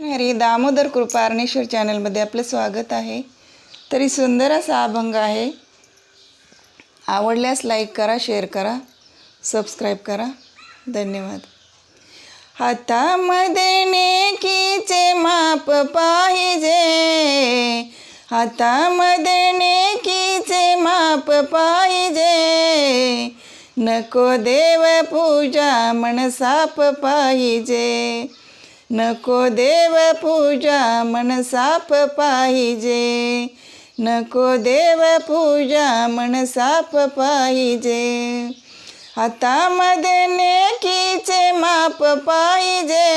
हरी दामोदर कृपा अर्णेश्वर चॅनलमध्ये आपलं स्वागत आहे. तरी सुंदर असा अभंग आहे. आवडल्यास लाईक करा शेअर करा सबस्क्राईब करा. धन्यवाद. हातामध्ये नेकीचे माप पाहिजे. हातामध्ये नेकीचे माप पाहिजे. नको देव पूजा मनसाप पाहिजे. नको देव पूजा मनसाप पाहिजे. नको देव पूजा मनसाप पाहिजे. हातामध्ये नेकीचे माप पाहिजे.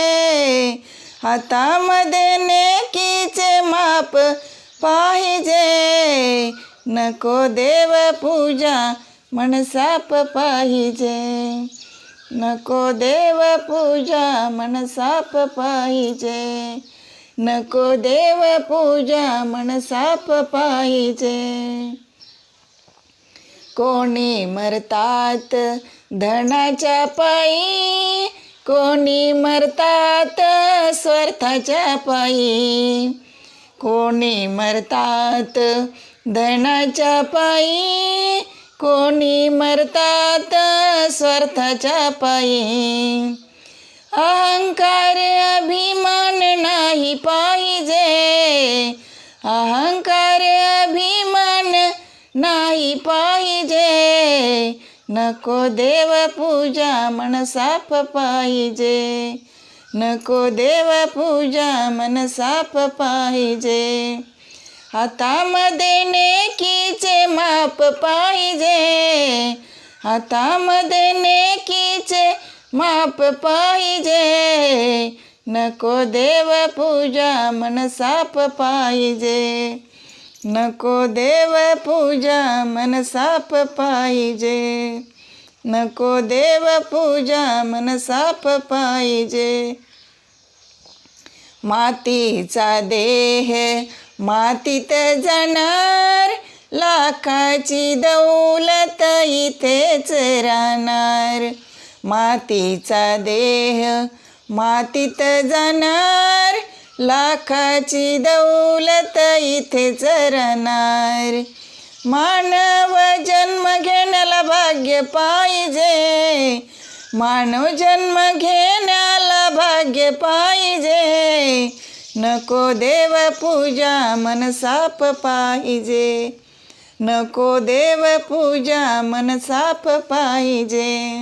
हातामध्ये नेकीचे माप पाहिजे. नको देव पूजा मनसाप पाहिजे. नको देव पूजा मनसाप पाहिजे. नको देव पूजा मनसाप पाहिजे. कोणी मरतात धनाच्या पायी कोणी मरतात स्वार्थाच्या पायी. कोणी मरतात धनाच्या पायी कोणी मरतात स्वार्थाच्या पायी? अहंकार अभिमान नाही पाहिजे. अहंकार अभिमान नाही पाहिजे. नको देव पूजा मनसाप पाहिजे. नको देव पूजा मनसाप पाहिजे. हातामध्ये नेकीचे माप पाहिजे. हातामध्ये नेकीचे माप पाहिजे. नको देव पूजा मनसाप पाहिजे. नको देव पूजा मनसाप पाहिजे. नको देव पूजा मनसाप पाहिजे. मातीचा देह मातीत जाणार लाखाची दौलत इथेच राहणार. मातीचा देह मातीत जाणार लाखाची दौलत इथेच राहणार. मानव जन्म घेण्याला भाग्य पाहिजे. मानव जन्म घेण्याला भाग्य पाहिजे. नको देव पूजा मनसाप पाहिजे. नको देव पूजा मनसाप पाहिजे.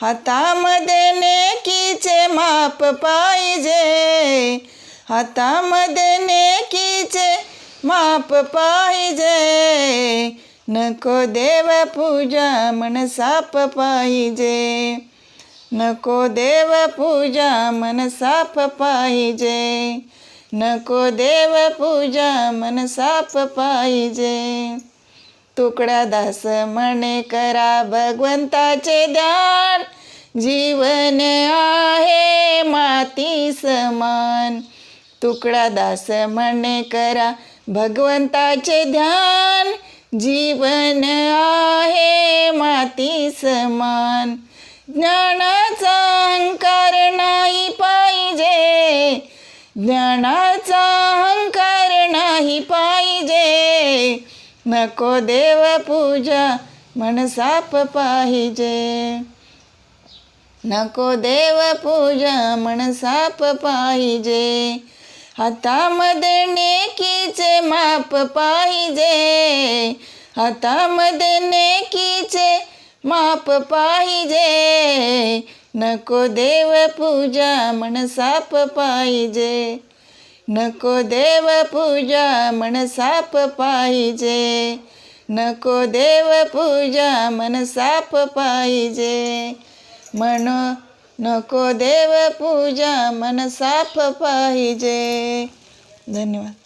हातामध्ये नेकीचे माप पाहिजे. हातामध्ये नेकीचे माप पाहिजे. नको देव पूजा मनसाप पाहिजे. नको देव पूजा मन साफ पाहिजे. नको देव पूजा मन साफ पाहिजे. तुकडा दास म्हणे करा भगवंताचे ध्यान जीवन आहे माती समान. तुकडा दास म्हणे करा भगवंताचे ध्यान. जीवन आहे माती समान. ज्ञानाचा अहंकार नाही पाहिजे. ज्ञानाचा अहंकार नाही पाहिजे. नको देव पूजा मनसाप पाहिजे. नको देव पूजा मनसाप पाहिजे. हातामध्ये नेकीचे माप पाहिजे. हातामध्ये नेकीचे माप पाहिजे. नको देव पूजा मनसाप पाहिजे. नको देव पूजा मनसाप पाहिजे. नको देव पूजा मनसाप पाहिजे. मनो नको देव पूजा मनसाप पाहिजे. धन्यवाद.